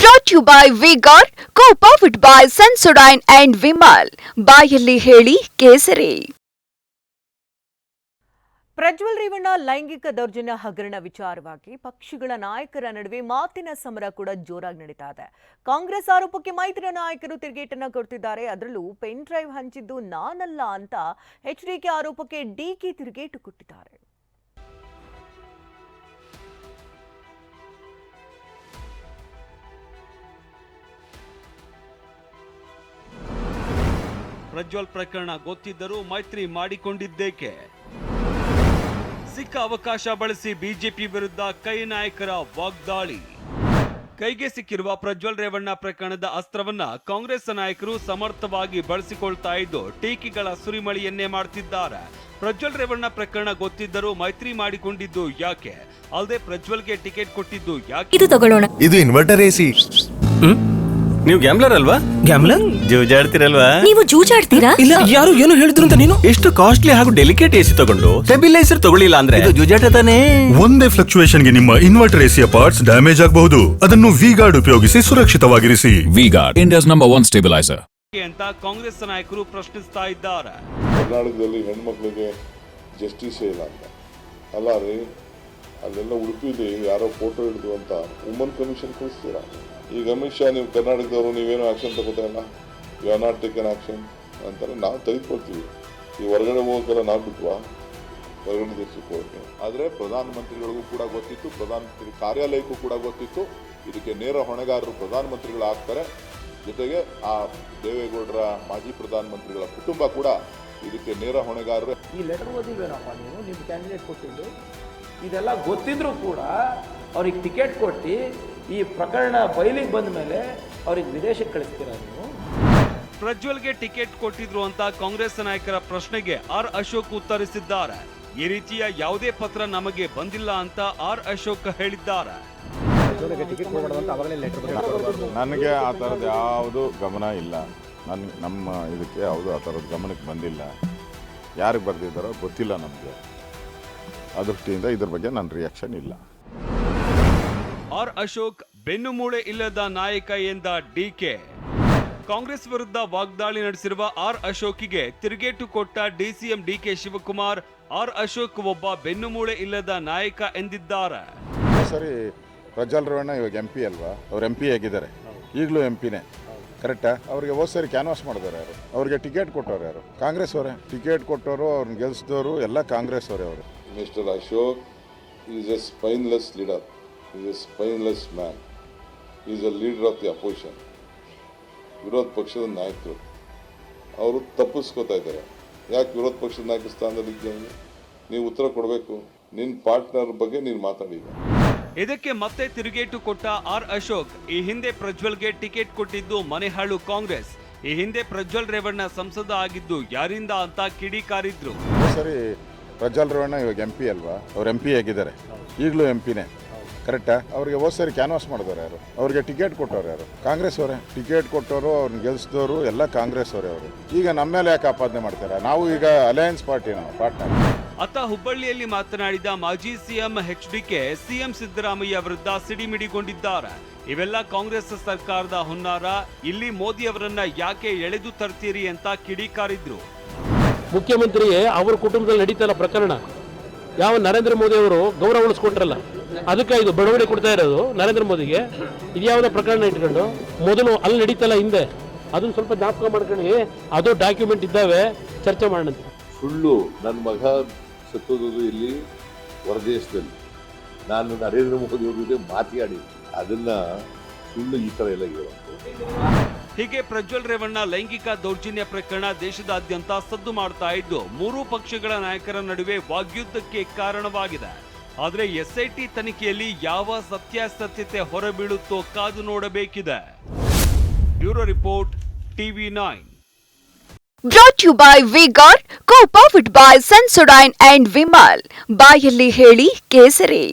Brought you by vigour co powered by Sensodyne and Vimal ಬಾಯಲ್ಲಿ ಹೇಳಿ ಕೇಸರಿ. ಪ್ರಜ್ವಲ್ ರೇವಣ್ಣ ಲೈಂಗಿಕ ದೌರ್ಜನ್ಯ ಹಗರಣ ವಿಚಾರವಾಗಿ ಪಕ್ಷಗಳ ನಾಯಕರ ನಡುವೆ ಮಾತಿನ ಸಮರ ಕೂಡ ಜೋರಾಗಿ ನಡೀತಾ ಇದೆ. ಕಾಂಗ್ರೆಸ್ ಆರೋಪಕ್ಕೆ ಮೈತ್ರಿ ನಾಯಕರು ತಿರುಗೇಟನ್ನು ಕೊಡ್ತಿದ್ದಾರೆ. ಅದರಲ್ಲೂ ಪೆನ್ ಡ್ರೈವ್ ಹಂಚಿದ್ದು ನಾನಲ್ಲ ಅಂತ ಎಚ್ಡಿಕೆ ಆರೋಪಕ್ಕೆ ಡಿಕೆ ತಿರುಗೇಟು ಕೊಟ್ಟಿದ್ದಾರೆ. ಪ್ರಜ್ವಲ್ ಪ್ರಕರಣ ಗೊತ್ತಿದ್ದರೂ ಮೈತ್ರಿ ಮಾಡಿಕೊಂಡಿದ್ದೇಕೆ? ಸಿಕ್ಕ ಅವಕಾಶ ಬಳಸಿ ಬಿಜೆಪಿ ವಿರುದ್ಧ ಕೈ ನಾಯಕರ ವಾಗ್ದಾಳಿ. ಕೈಗೆ ಸಿಕ್ಕಿರುವ ಪ್ರಜ್ವಲ್ ರೇವಣ್ಣ ಪ್ರಕರಣದ ಅಸ್ತ್ರವನ್ನ ಕಾಂಗ್ರೆಸ್ ನಾಯಕರು ಸಮರ್ಥವಾಗಿ ಬಳಸಿಕೊಳ್ತಾ ಇದ್ದು ಟೀಕೆಗಳ ಸುರಿಮಳಿಯನ್ನೇ ಮಾಡ್ತಿದ್ದಾರೆ. ಪ್ರಜ್ವಲ್ ರೇವಣ್ಣ ಪ್ರಕರಣ ಗೊತ್ತಿದ್ದರೂ ಮೈತ್ರಿ ಮಾಡಿಕೊಂಡಿದ್ದು ಯಾಕೆ? ಅಲ್ಲದೆ ಪ್ರಜ್ವಲ್ಗೆ ಟಿಕೆಟ್ ಕೊಟ್ಟಿದ್ದು ಯಾಕೆ? ಇದು ತಗೊಳ್ಳೋಣ. ಇದು ಇನ್ವರ್ಟರ್ ಎಸಿ ನೀವು ಗ್ಯಾಮ್ಲರ್ ಅಲ್ವಾ? ಗ್ಯಾಮ್ಲರ್ ಜೂಜಾಡ್ತಿರಲ್ವಾ? ನೀವು ಜೂಜಾಡ್ತೀರಾ? ಇಲ್ಲ ಯಾರು ಏನು ಹೇಳಿದ್ರು ಅಂತ ನೀನು? ಎಷ್ಟು ಕಾಸ್ಟ್ಲಿ ಹಾಗೂ ಡೆಲಿಕೇಟ್ ಎಸಿ ತಗೊಂಡು ಸ್ಟೆಬಿಲೈಸರ್ ತಗೊಳ್ಳಿಲ್ಲ ಅಂದ್ರೆ? ಇದು ಜೂಜಾಟ ತಾನೇ. ಒಂದೇ ಫ್ಲಕ್ಚುಯೇಷನ್ಗೆ ನಿಮ್ಮ ಇನ್ವರ್ಟರ್ ಎಸಿಯ ಪಾರ್ಟ್ಸ್ ಡ್ಯಾಮೇಜ್ ಆಗಬಹುದು. ಅದನ್ನು ವಿ ಗಾರ್ಡ್ ಉಪಯೋಗಿಸಿ ಸುರಕ್ಷಿತವಾಗಿರಿಸಿ. V-Guard, India's number one stabilizer. ಅಂತ ಕಾಂಗ್ರೆಸ್ ನಾಯಕರು ಪ್ರಶ್ನಿಸ್ತಾ ಇದ್ದಾರೆ. ಕರ್ನಾಟಕದಲ್ಲಿ ಹೆಣ್ಮಕ್ಳಿಗೆ ಜಸ್ಟಿಸ್ ಇಲ್ಲ ಅಂತ. ಅಲ್ಲ ರೀ ಅಲ್ಲೆಲ್ಲ ಉಡುಪಿಲಿ ಯಾರೋ ಫೋಟೋ ಹಿಡಿದು ಅಂತ ವುಮನ್ ಕಮಿಷನ್ ಕಳಿಸ್ತೀರಾ? ಈಗ ಅಮಿತ್ ಶಾ, ನೀವು ಕರ್ನಾಟಕದವರು, ನೀವೇನು ಆಕ್ಷನ್ ತಗೋತಾ ಇಲ್ಲ you are not taken action ಅಂತಾರೆ ನಾವು ತೆಗೆದುಕೊಳ್ತೀವಿ. ಈ ಹೊರಗಡೆ ಹೋಗೋಕ್ಕೆಲ್ಲ ನಾವು ಬಿಟ್ವಾ? ಹೊರಗಡೆ ದೇಶಕ್ಕೆ ಹೋಗಿ ಆದರೆ ಪ್ರಧಾನಮಂತ್ರಿಗಳಿಗೂ ಕೂಡ ಗೊತ್ತಿತ್ತು, ಪ್ರಧಾನಮಂತ್ರಿ ಕಾರ್ಯಾಲಯಕ್ಕೂ ಕೂಡ ಗೊತ್ತಿತ್ತು. ಇದಕ್ಕೆ ನೇರ ಹೊಣೆಗಾರರು ಪ್ರಧಾನಮಂತ್ರಿಗಳು ಆಗ್ತಾರೆ ಜೊತೆಗೆ ಆ ದೇವೇಗೌಡರ ಮಾಜಿ ಪ್ರಧಾನಮಂತ್ರಿಗಳ ಕುಟುಂಬ ಕೂಡ ಇದಕ್ಕೆ ನೇರ ಹೊಣೆಗಾರರು. ಈ ಲೆಟರ್ ಓದಿಲ್ವೇನಪ್ಪ ನೀವು? ನಿಮ್ಮ ಕ್ಯಾಂಡಿಡೇಟ್ ಕೊಟ್ಟಿದ್ದು? ಇದೆಲ್ಲ ಗೊತ್ತಿದ್ರೂ ಕೂಡ ಅವ್ರಿಗೆ ಟಿಕೆಟ್ ಕೊಟ್ಟು ಈ ಪ್ರಕರಣ ಬಯಲಿಗೆ ಬಂದ ಮೇಲೆ ಅವ್ರಿಗೆ ವಿದೇಶಕ್ಕೆ ಕಳಿಸ್ತೀರಾ ನೀವು? ಪ್ರಜ್ವಲ್ಗೆ ಟಿಕೆಟ್ ಕೊಟ್ಟಿದ್ರು ಅಂತ ಕಾಂಗ್ರೆಸ್ ನಾಯಕರ ಪ್ರಶ್ನೆಗೆ ಆರ್ ಅಶೋಕ್ ಉತ್ತರಿಸಿದ್ದಾರೆ. ಈ ರೀತಿಯ ಯಾವುದೇ ಪತ್ರ ನಮಗೆ ಬಂದಿಲ್ಲ ಅಂತ ಆರ್ ಅಶೋಕ್ ಹೇಳಿದ್ದಾರೆ. ನನಗೆ ಆ ಥರದ್ದು ಯಾವುದು ಗಮನ ಇಲ್ಲ. ನನ್ನ ನಮ್ಮ ಇದಕ್ಕೆ ಯಾವುದು ಆ ಥರದ್ದು ಗಮನಕ್ಕೆ ಬಂದಿಲ್ಲ. ಯಾರಿಗೆ ಬರೆದಿದ್ದಾರೋ ಗೊತ್ತಿಲ್ಲ ನಮಗೆ. ಆ ದೃಷ್ಟಿಯಿಂದ ಇದ್ರ ಬಗ್ಗೆ ನನ್ನ ರಿಯಾಕ್ಷನ್ ಇಲ್ಲ. ಆರ್ ಅಶೋಕ್ ಬೆನ್ನುಮೂಳೆ ಇಲ್ಲದ ನಾಯಕ ಎಂದ ಡಿಕೆ ಕಾಂಗ್ರೆಸ್ ವಿರುದ್ಧ ವಾಗ್ದಾಳಿ ನಡೆಸಿರುವ ಆರ್ ಅಶೋಕಿಗೆ ತಿರುಗೇಟು ಕೊಟ್ಟ DCM DK Shivakumar R Ashok ಒಬ್ಬ ಬೆನ್ನುಮೂಳೆ ಇಲ್ಲದ ನಾಯಕ ಎಂದಿದ್ದಾರೆ. ಸರಿ ಪ್ರಜ್ವಲ್ ರೇವಣ್ಣ ಇವಾಗ ಎಂ ಪಿ ಅಲ್ವಾ? ಅವ್ರು ಎಂ ಪಿ ಆಗಿದ್ದಾರೆ ಈಗಲೂ ಎಂ ಪಿನೇ ಕರೆಕ್ಟಾ ಅವ್ರಿಗೆ ಹೋದ್ ಸರಿ ಕ್ಯಾನ್ವಾಸ್ ಮಾಡಿದವ್ರು ಯಾರು? ಅವ್ರಿಗೆ ಟಿಕೆಟ್ ಕೊಟ್ಟವ್ರು ಯಾರು? ಕಾಂಗ್ರೆಸ್ ಅವರೇ. ಟಿಕೆಟ್ ಕೊಟ್ಟವರು ಅವ್ರನ್ನ ಗೆಲ್ಸಿದವರು ಎಲ್ಲ ಕಾಂಗ್ರೆಸ್ ಅವರೇ ಅವರು. Mister Ashok is a spineless leader is a spineless man is a leader of the opposition ವಿರೋಧ ಪಕ್ಷದ ನಾಯಕರು. ಅವರು ತಪ್ಪಿಸ್ಕೋತಾ ಇದ್ದಾರೆ. ಯಾಕೆ ವಿರೋಧ ಪಕ್ಷದ ನಾಯಕ ಸ್ಥಾನದಲ್ಲಿ ಇದ್ದೀಯ ನೀನು? ನೀವು ಉತ್ತರ ಕೊಡಬೇಕು. ನಿನ್ನ ಪಾರ್ಟ್ನರ್ ಬಗ್ಗೆ ನೀನು ಮಾತಾಡಿದ ಇದಕ್ಕೆ ಮತ್ತೆ ತಿರುಗೇಟು ಕೊಟ್ಟ ಆರ್ ಅಶೋಕ್ ಈ ಹಿಂದೆ ಪ್ರಜ್ವಲ್ಗೆ ಟಿಕೆಟ್ ಕೊಟ್ಟಿದ್ದು ಮನೆಹಾಳು ಕಾಂಗ್ರೆಸ್. ಈ ಹಿಂದೆ ಪ್ರಜ್ವಲ್ ರೇವಣ್ಣ ಸಂಸದ ಆಗಿದ್ದು ಯಾರಿಂದ ಅಂತ ಕಿಡಿಕಾರಿದ್ರು. ಸರಿ ಪ್ರಜ್ವಲ್ ರೇವಣ್ಣ ಇವಾಗ ಎಂ ಪಿ ಅಲ್ವಾ? ಅವ್ರು ಎಂ ಪಿ ಆಗಿದ್ದಾರೆ ಈಗಲೂ ಎಂ ಪಿನೇ ಕರೆಕ್ಟಾ ಅವ್ರಿಗೆ ಹೋದ್ ಸರಿ ಕ್ಯಾನ್ವಾಸ್ ಮಾಡಿದವ್ರು ಯಾರು? ಅವ್ರಿಗೆ ಟಿಕೆಟ್ ಕೊಟ್ಟವ್ರು ಯಾರು? ಕಾಂಗ್ರೆಸ್ ಅವರೇ. ಟಿಕೆಟ್ ಕೊಟ್ಟವರು ಅವ್ರನ್ನ ಗೆಲ್ಸಿದವರು, ಎಲ್ಲ ಕಾಂಗ್ರೆಸ್ ಅವರೇ ಅವರು. ಈಗ ನಮ್ಮ ಮೇಲೆ ಯಾಕೆ ಆಪಾದನೆ ಮಾಡ್ತಾರೆ? ನಾವು ಈಗ ಅಲಯನ್ಸ್ ಪಾರ್ಟಿ ನಾವು ಪಾರ್ಟ್ನರ್ ಅತ್ತ ಹುಬ್ಬಳ್ಳಿಯಲ್ಲಿ ಮಾತನಾಡಿದ ಮಾಜಿ ಸಿಎಂ ಎಚ್ಡಿಕೆ ಸಿಎಂ ಸಿದ್ದರಾಮಯ್ಯ ವಿರುದ್ಧ ಸಿಡಿಮಿಡಿಗೊಂಡಿದ್ದಾರೆ. ಇವೆಲ್ಲ ಕಾಂಗ್ರೆಸ್ ಸರ್ಕಾರದ ಹುನ್ನಾರ. ಇಲ್ಲಿ ಮೋದಿ ಅವರನ್ನ ಯಾಕೆ ಎಳೆದು ತರ್ತೀರಿ ಅಂತ ಕಿಡಿಕಾರಿದ್ರು. ಮುಖ್ಯಮಂತ್ರಿ ಅವ್ರ ಕುಟುಂಬದಲ್ಲಿ ನಡೀತಲ್ಲ ಪ್ರಕರಣ. ಯಾವ ನರೇಂದ್ರ ಮೋದಿ ಅವರು ಗೌರವ ಉಳಿಸ್ಕೊಂಡ್ರಲ್ಲ, ಅದಕ್ಕೆ ಇದು ಬಡವಣೆ ಕೊಡ್ತಾ ಇರೋದು ನರೇಂದ್ರ ಮೋದಿಗೆ. ಇದ್ಯಾವುದೋ ಪ್ರಕರಣ ಇಟ್ಕೊಂಡು, ಮೊದಲು ಅಲ್ಲಿ ನಡೀತಲ್ಲ ಹಿಂದೆ. ಅದನ್ನ ಸ್ವಲ್ಪ ಜ್ಞಾಪಕ ಮಾಡ್ಕೊಂಡು ಅದು ಡಾಕ್ಯುಮೆಂಟ್ ಇದ್ದಾವೆ, ಚರ್ಚೆ ಮಾಡೋಣ ಸುಳ್ಳು ನನ್ನ ಮಗ ಸತ್ತೋದು ಇಲ್ಲಿ ಹೊರದೇಶದಲ್ಲಿ. ನಾನು ನರೇಂದ್ರ ಮೋದಿ ಅವರಿಗೆ ಜೊತೆ ಮಾತಾಡಿ ಅದನ್ನ ಸುಳ್ಳು ಈ ಥರ ಎಲ್ಲ ಹೇಳೋದು. ಹೀಗೆ ಪ್ರಜ್ವಲ್ ರೇವಣ್ಣ ಲೈಂಗಿಕ ದೌರ್ಜನ್ಯ ಪ್ರಕರಣ ದೇಶದಾದ್ಯಂತ ಸದ್ದು ಮಾಡ್ತಾ ಇದ್ದು, ಮೂರೂ ಪಕ್ಷಗಳ ನಾಯಕರ ನಡುವೆ ವಾಗ್ಯುದ್ಧಕ್ಕೆ ಕಾರಣವಾಗಿದೆ. ಆದರೆ ಎಸ್ಐಟಿ ತನಿಖೆಯಲ್ಲಿ ಯಾವ ಸತ್ಯಾಸತ್ಯತೆ ಹೊರಬೀಳುತ್ತೋ ಕಾದು ನೋಡಬೇಕಿದೆ. Bureau report, TV nine. Brought you by vigour co powered by Sensodyne and Vimal ಬಾಯಲ್ಲಿ ಹೇಳಿ ಕೇಸರಿ.